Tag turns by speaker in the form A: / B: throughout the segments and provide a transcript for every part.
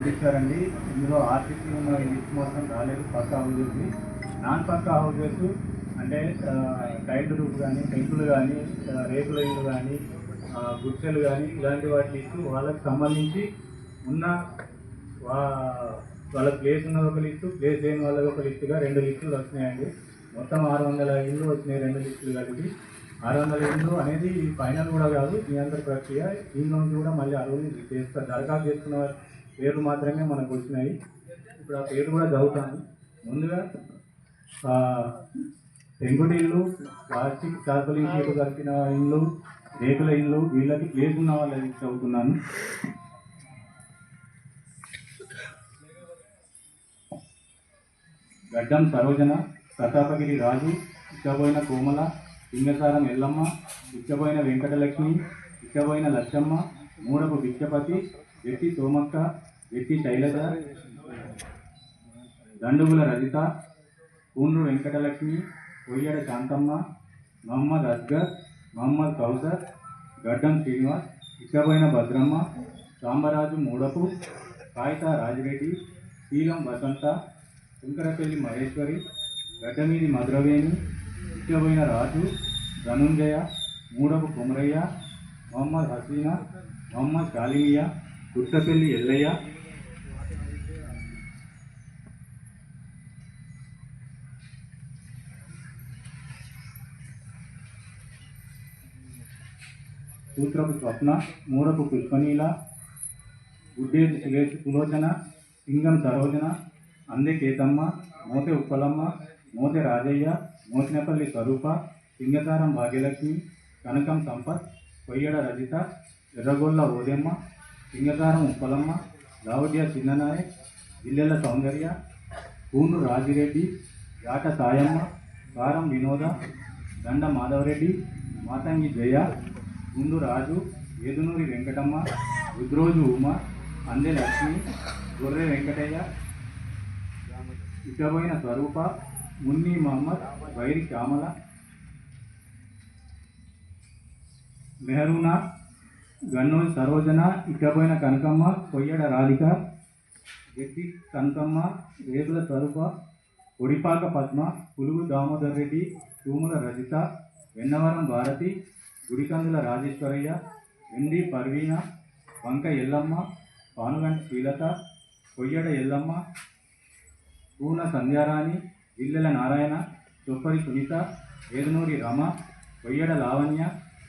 A: ఇచ్చారండి ఇందులో ఆర్టీసీ ఉన్న లిస్ట్ మాత్రం రాలేదు pucca houses non pucca houses అంటే ఆ, టైల్డ్ రూఫ్ కానీ టెంకులు కానీ ఆ, రేకుల ఇల్లు కానీ ఆ, కానీ ఇలాంటి వాటి వాళ్ళకి సంబంధించి ఉన్న వా- వాళ్ళ ప్లేస్ ఉన్న ఒక లిస్టు ప్లేస్ లేని వాళ్ళకి ఒక లిస్టుగా రెండు లిస్టులు వచ్చినాయండి మొత్తం ఆరు వందల ఇళ్ళు వచ్చినాయి రెండు లిస్టులు కలిపి ఆరు వందల ఇళ్ళు అనేది ఫైనల్ కూడా కాదు నియంత్రణ ప్రక్రియ. దీని నుంచి కూడా మళ్ళీ అరువులు చేస్తారు. దరఖాస్తు చేసుకున్న పేర్లు మాత్రమే మనకు వచ్చినాయి. ఇప్పుడు ఆ పేరు కూడా చదువుతాను. ముందుగా ఆ, ఇల్లు ప్లాస్టిక్ చార్కలి షీటు కలిపిన ఇల్లు రేకుల ఇల్లు వీళ్ళకి ప్లేస్ ఉన్న వాళ్ళకి చదువుతున్నాను. గడ్డం సరోజన ప్రతాపగిరి రాజు ఇచ్చబోయిన కోమల లింగసారం ఎల్లమ్మ ఇచ్చబోయిన వెంకటలక్ష్మి ఇచ్చబోయిన లచ్చమ్మ మూడపు బిచ్చపతి వ్యక్తి సోమక్క వెట్టి శైలజ దండుగుల రజిత పూండ్రు వెంకటలక్ష్మి కొయ్యడ శాంతమ్మ మహమ్మద్ అస్గర్ మహమ్మద్ కౌసర్ గడ్డం శ్రీనివాస్ ఇచ్చబోయిన భద్రమ్మ సాంబరాజు మూడపు కాయిత రాజిరెడ్డి శీలం వసంత శంకరపల్లి మహేశ్వరి గడ్డమీది మధురవేణి ఇచ్చబోయిన రాజు ధనుంజయ మూడపు కుమరయ్య మొహమ్మద్ హసీనా మొహమ్మద్ కాలిమియా గుట్టపల్లి ఎల్లయ్య సూత్రపు స్వప్న మూడపు పుష్పనీల గుడ్డేటి సులేష్ సులోచన సింగం సరోజన అందె కేతమ్మ మోతె ఉప్పలమ్మ మోతె రాజయ్య మోసినపల్లి స్వరూప సింగసారం భాగ్యలక్ష్మి కనకం సంపత్ కొయ్యడ రజిత ఎర్రగొల్ల ఓదెమ్మ సింగసారం ఉప్పలమ్మ లావడ్య చిన్ననాయక్ ఇల్లెల సౌందర్య పూను రాజిరెడ్డి యాట సాయమ్మ కారం వినోద దండ మాధవరెడ్డి మాతంగి జయ ముందు రాజు ఏదునూరి వెంకటమ్మ రుద్రోజు ఉమ అందె లక్ష్మి గొర్రె వెంకటయ్య ఇకబోయిన స్వరూప మున్ని మహమ్మద్ వైరి శ్యామల మెహరూనా గన్నూరి సరోజన ఇకబోయిన కనకమ్మ కొయ్యడ రాధిక గెట్టి కనకమ్మ రేగుల స్వరూప ఒడిపాక పద్మ పులుగు దామోదర్ రెడ్డి తూముల రజిత వెన్నవరం భారతి గుడికందుల రాజేశ్వరయ్య ఎండి పర్వీన వంక ఎల్లమ్మ పానుగంటి శ్రీలత కొయ్యడ ఎల్లమ్మ పూన సంధ్యారాణి ఇల్లెల నారాయణ చొప్పరి సునీత వేదనూరి రమ కొయ్యడ లావణ్య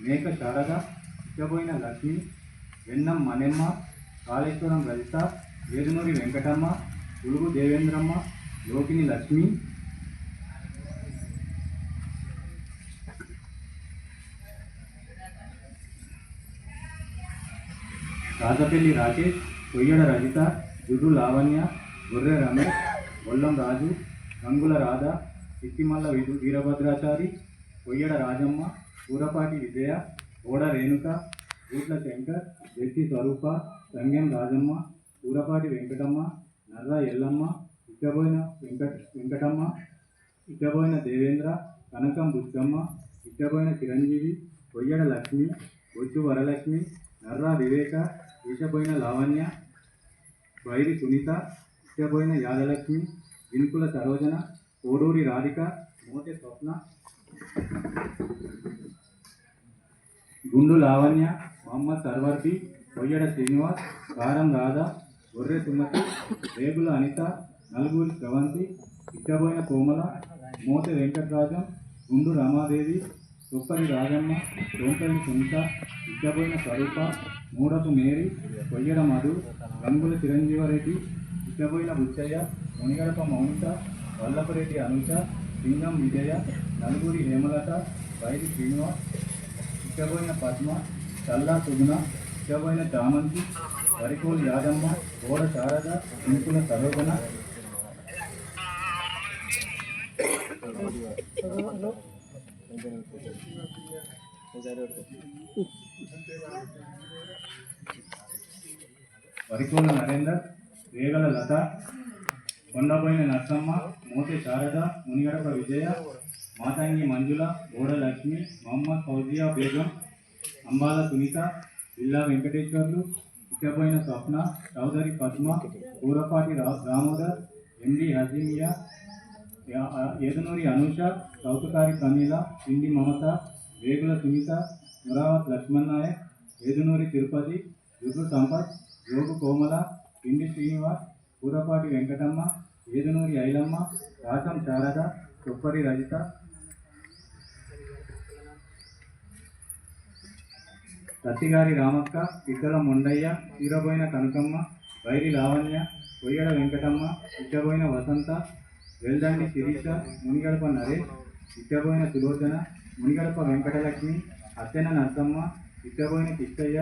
A: మేక శారద ఇచ్చబోయిన లక్ష్మి వెన్నం మనెమ్మ కాళేశ్వరం లలిత వేదనూరి వెంకటమ్మ పులుగు దేవేంద్రమ్మ లోకిని లక్ష్మి రాజపల్లి రాకేష్ కొయ్యడ రజిత జుడు లావణ్య గొర్రె రమేష్ బొల్లం రాజు గంగుల రాధ సిక్కిమల్ల వీరు వీరభద్రాచారి కొయ్యడ రాజమ్మ కూరపాటి విజయ ఓడ రేణుక ఊట్ల శంకర్ జెట్టి స్వరూప సంగం రాజమ్మ కూరపాటి వెంకటమ్మ నర్ర ఎల్లమ్మ ఇక్కబోయిన వెంకట వెంకటమ్మ ఇక్కబోయిన దేవేంద్ర కనకం బుద్ధమ్మ ఇక్కబోయిన చిరంజీవి కొయ్యడ లక్ష్మి బొచ్చు వరలక్ష్మి నర్రా వివేక ఈశపోయిన లావణ్య వైరి సునీత ఇష్టపోయిన యాదలక్ష్మి వినుకుల సరోజన కోడూరి రాధిక మోతె స్వప్న. గుండు లావణ్య మహమ్మద్ సర్వర్ది కొయ్యడ శ్రీనివాస్ కారం రాధ గొర్రె సుమతి రేగుల అనిత నలుగురి శ్రవంతి ఇచ్చబోయిన కోమల మోతె వెంకటరాజం గుండు రమాదేవి చొప్పరి రాజమ్మ సోంపల్లి సుంత ఇద్దపోయిన స్వరూప మూడపు మేరీ కొయ్యడ మధు రంగుల చిరంజీవరెడ్డి ఇద్దపోయిన బుచ్చయ్య మునిగడప మౌనిత వల్లపరెడ్డి అనుష సింగం విజయ నలుగురి హేమలత వైరి శ్రీనివాస్ ఇచ్చబోయిన పద్మ చల్లా సుగుణ ఇచ్చబోయిన చామంతి వరికోలు యాదమ్మ గోడ శారద ఇంకుల సరోజన. వరికోల నరేందర్ రేగల లత కొండపోయిన నర్సమ్మ మోతే శారద మునిగడప విజయ మాతంగి మంజుల బోడ లక్ష్మి మహమ్మద్ ఫౌజియా బేగం అంబాల సునీత జిల్లా వెంకటేశ్వర్లు ఇచ్చబోయిన స్వప్న చౌదరి పద్మ పూరపాటి రా- దామోదర్ ఎండి హజీమియా ఏదునూరి అనూష చౌతుకారి ప్రమీల పిండి మమత వేగుల సునీత మురావత్ లక్ష్మణ్ నాయక్ ఏదునూరి తిరుపతి రుద్రు సంపత్ యోగు కోమల పిండి శ్రీనివాస్ పూరపాటి వెంకటమ్మ ఏదునూరి ఐలమ్మ రాసం శారద సుప్పరి రజిత. సత్తిగారి రామక్క ఇద్దల మొండయ్య తీరబోయిన కనకమ్మ వైరి లావణ్య కొయ్యడ వెంకటమ్మ ఇచ్చబోయిన వసంత వెల్దండి శిరీష మునిగడప నరేష్ ఇచ్చబోయిన సులోచన మునిగడప వెంకటలక్ష్మి అత్తెన నరసమ్మ ఇచ్చబోయిన కిష్టయ్య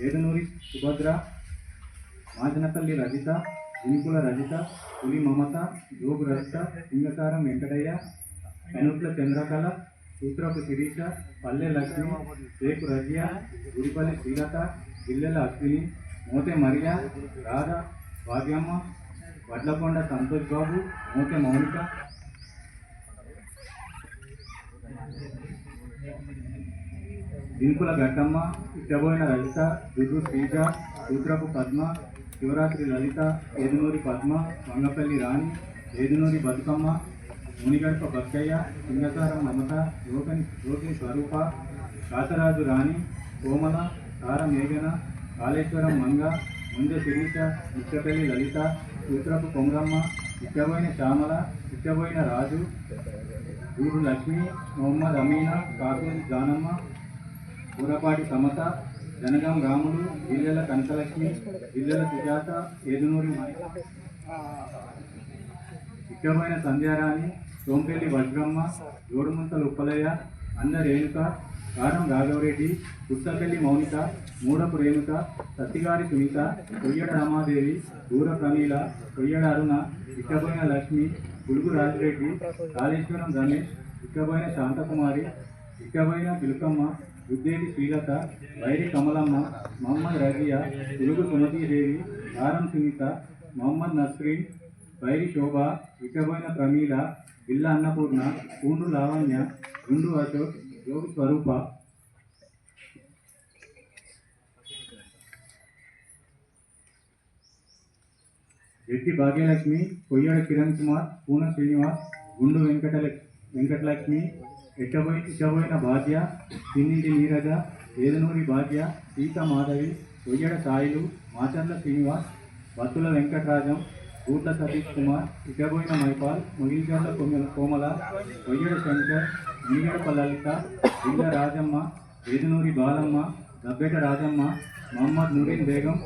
A: ఏదనూరి సుభద్ర మాజనపల్లి రజిత ఇనుకుల రజిత పులి మమత జోగు రజిత సింగసారం వెంకటయ్య కనుట్ల చంద్రకళ సూత్రపు శిరీష పల్లె లక్ష్మి రేపు రజియా గురిపల్లి శ్రీలత జిల్లెల అశ్విని మోతే మరియా రాధ భాగ్యమ్మ వడ్లకొండ సంతోష్ బాబు ఓకే మౌనిక. దినుకుల గట్టమ్మ ఇట్టబోయిన లలిత దుర్రు శ్రీజ సూత్రపు పద్మ శివరాత్రి లలిత ఏదునూరి పద్మ వంగపల్లి రాణి ఏదునూరి బతుకమ్మ మునిగడప బక్కయ్య సింగసారం మమత లోకని లోకిని స్వరూప కాసరాజు రాణి కోమల తార మేఘన కాళేశ్వరం మంగ ముంజ శిరీష ఇచ్చపల్లి లలిత సూత్రపు కొమరమ్మ ఇచ్చబోయిన శ్యామల ఇచ్చబోయిన రాజు ఊరు లక్ష్మి మొహమ్మద్ అమీనా కాకూరి జానమ్మ ఊరపాటి సమత జనగాం రాముడు ఇల్లెల కనకలక్ష్మి ఇల్లెల సుజాత ఏదునూరి మణి ఇష్టమైన సంధ్యారాణి సోంపల్లి వజ్రమ్మ జోడుముంతలు ఉప్పలయ్య అన్న రేణుక కారం రాఘవరెడ్డి పుస్తకల్లి మౌనిక మూడపు రేణుక సత్తిగారి సునీత కొయ్యడ రమాదేవి దూర ప్రమీల కొయ్యడ అరుణ ఇక్కబోయిన లక్ష్మి పులుగు రాజిరెడ్డి కాళేశ్వరం రమేష్ ఇక్కబోయిన శాంతకుమారి ఇక్కబోయిన పిలుకమ్మ ఉద్దేవి శ్రీలత వైరి కమలమ్మ మహమ్మద్ రజియా తెలుగు సుమతీదేవి కారం సునీత మహమ్మద్ నస్రీన్ వైరి శోభ ఇటబోయిన ప్రమీల బిల్ల అన్నపూర్ణ పూండు లావణ్య గుండు అశోక్ యోగి స్వరూప. రెడ్డి భాగ్యలక్ష్మి కొయ్యాడ కిరణ్ కుమార్ పూన శ్రీనివాస్ గుండు వెంకట వెంకటలక్ష్మి ఎట్టబోయి ఇట్టబోయిన భాగ్య పిన్నింటి నీరజ ఏదనూరి భాగ్య సీత మాధవి కొయ్యడ సాయిలు మాచర్ల శ్రీనివాస్ బత్తుల వెంకటరాజం గూట్ల సతీష్ కుమార్ ఇటబోయిన మైపాల్ ముగిల్చర్ల కొమ్మ- కోమల కొయ్యడ శంకర్ నీగడప లలిత ఇళ్ళ రాజమ్మ ఏదునూరి బాలమ్మ దబ్బేట రాజమ్మ మహమ్మద్ నూరీన్ బేగం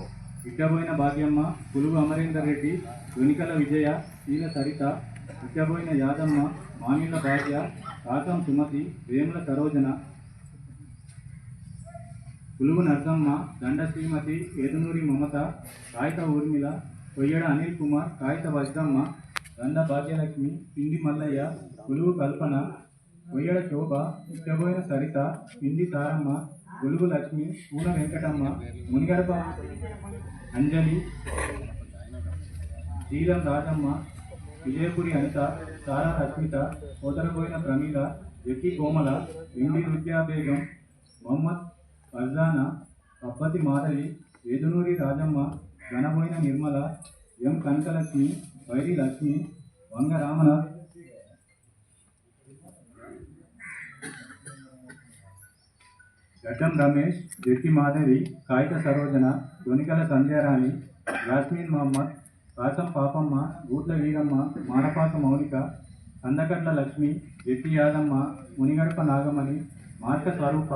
A: ఇట్టబోయిన భాగ్యమ్మ పులుగు అమరేందర్ రెడ్డి వెనుకల విజయ ఈల సరిత ఇట్టబోయిన యాదమ్మ మామిళ్ళ భార్య కాకం సుమతి వేముల సరోజన. పులుగు నర్సమ్మ దండ శ్రీమతి ఏదునూరి మమత కాగిత ఊర్మిళ కొయ్యడ అనిల్ కుమార్ కాగిత వజ్రమ్మ దండ భాగ్యలక్ష్మి పిండి మల్లయ్య పులుగు కల్పన కొయ్యడ శోభ ఇష్టబోయిన సరిత పిండి తారమ్మ గులుగు లక్ష్మి పూల వెంకటమ్మ మునిగడప అంజలి శీలం రాజమ్మ విజయపురి అనిత సారా రష్మిత కోతలపోయిన ప్రమీల ఎక్కి కోమల ఎండి విద్యా బేగం మొహమ్మద్ ఫర్జానా అప్పతి మాధవి వేదునూరి రాజమ్మ గణబోయిన నిర్మల ఎం కనకలక్ష్మి వైరి లక్ష్మి వంగ రామనాథ్ గడ్డం రమేష్ జెట్టి మాధవి కాగిత సరోజన దొనికల సంధ్యారాణి యాస్మిన్ మహమ్మద్ రాసం పాపమ్మ గూట్ల వీరమ్మ మానపాక మౌనిక కందకట్ల లక్ష్మి జెట్టి యాదమ్మ మునిగడప నాగమణి మార్క స్వరూప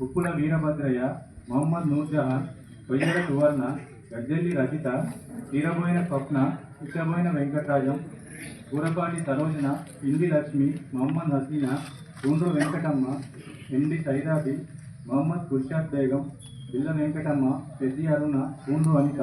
A: ఉప్పుల వీరభద్రయ్య మహమ్మద్ నూర్జహాన్ కొయ్యల సువర్ణ గజ్జల్లి రచిత తీరబోయిన స్వప్న ఇచ్చబోయిన వెంకటరాజం కూరపాటి సరోజన ఇంది లక్ష్మి మహమ్మద్ హసీనా గుండ్రు వెంకటమ్మ ఎండి సైదాబి మహమ్మద్ ఖుర్షాద్ బేగం బిల్ల వెంకటమ్మ పెద్ద అరుణ పూండు అనిత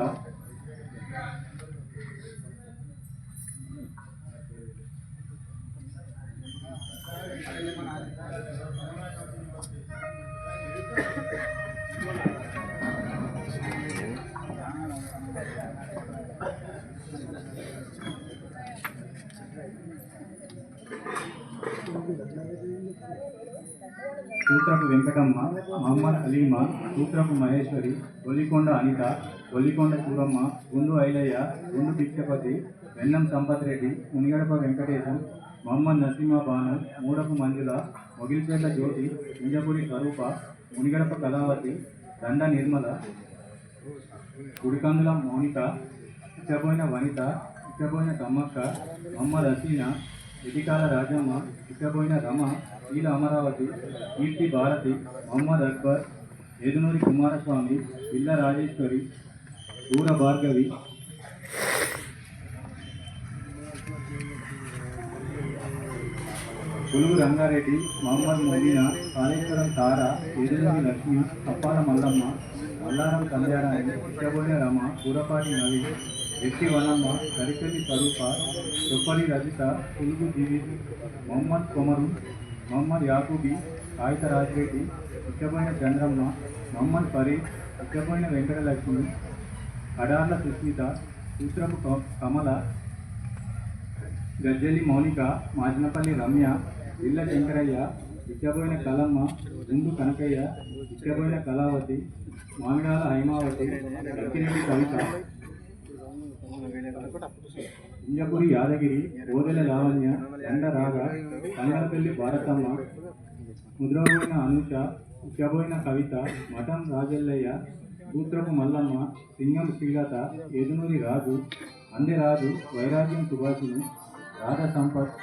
A: Thank you. సూత్రపు వెంకటమ్మ మహమ్మద్ అలీమా సూత్రపు మహేశ్వరి ఒలికొండ అనిత ఒలికొండ సూరమ్మ గుండు ఐలయ్య గుండు భిక్షపతి వెన్నం సంపత్ రెడ్డి మునిగడప వెంకటేశం మహమ్మద్ నసీమా బాను మూడపు మంజుల మొగిలిపేట జ్యోతి ఇంజపూరి స్వరూప మునిగడప కళావతి దండ నిర్మల గుడికందుల మౌనిక ఇచ్చబోయిన వనిత ఇచ్చబోయిన తమ్మక్క మహమ్మద్ హసీనా ఇటికాల రాజమ్మ ఇచ్చబోయిన రమ ఈల అమరావతి కీర్తి భారతి మహమ్మద్ అక్బర్ ఏదునూరి కుమారస్వామి ఇల్ల రాజేశ్వరి దూర భార్గవి. పులుగు రంగారెడ్డి మహమ్మద్ మొదీనా కాళేశ్వరం తార ఎదురుని లక్ష్మి అప్పాల మల్లమ్మ మల్లారం కళ్యాణాన్ని ఇచ్చబోయిన రమ పూరపాటి నవి ఎట్టి వనమ్మ కరికలి స్వరూప చొప్పలి రజిత పులుగు జీవి మొహమ్మద్ కొమరు మొహమ్మద్ యాకూబి కాగిత రాజిరెడ్డి ఇచ్చబోయిన చంద్రమ్మ మొహమ్మద్ ఫరీద్ ఇచ్చబోయిన వెంకటలక్ష్మి కడార్ల సుస్మిత సూత్రపు కమల గజ్జలి మౌనిక మాజనపల్లి రమ్య ఇళ్ళ శంకరయ్య ఇచ్చబోయిన కలమ్మ గుండు కనకయ్య ఇచ్చబోయిన కళావతి మామిడాల హైమావతి దక్కిరెడ్డి కవిత. ఇంజపురి యాదగిరి ఓదెల లావణ్య ఎండ రాగ కంగరపల్లి భారతమ్మ ముద్రబోయిన అనుష ఉచ్చబోయిన కవిత మఠం రాజల్లయ్య సూత్రపు మల్లమ్మ సింగం శ్రీలత ఎదునూరి రాజు అందెరాజు వైరాగ్యం సుభాషిణి రాధ సంపత్.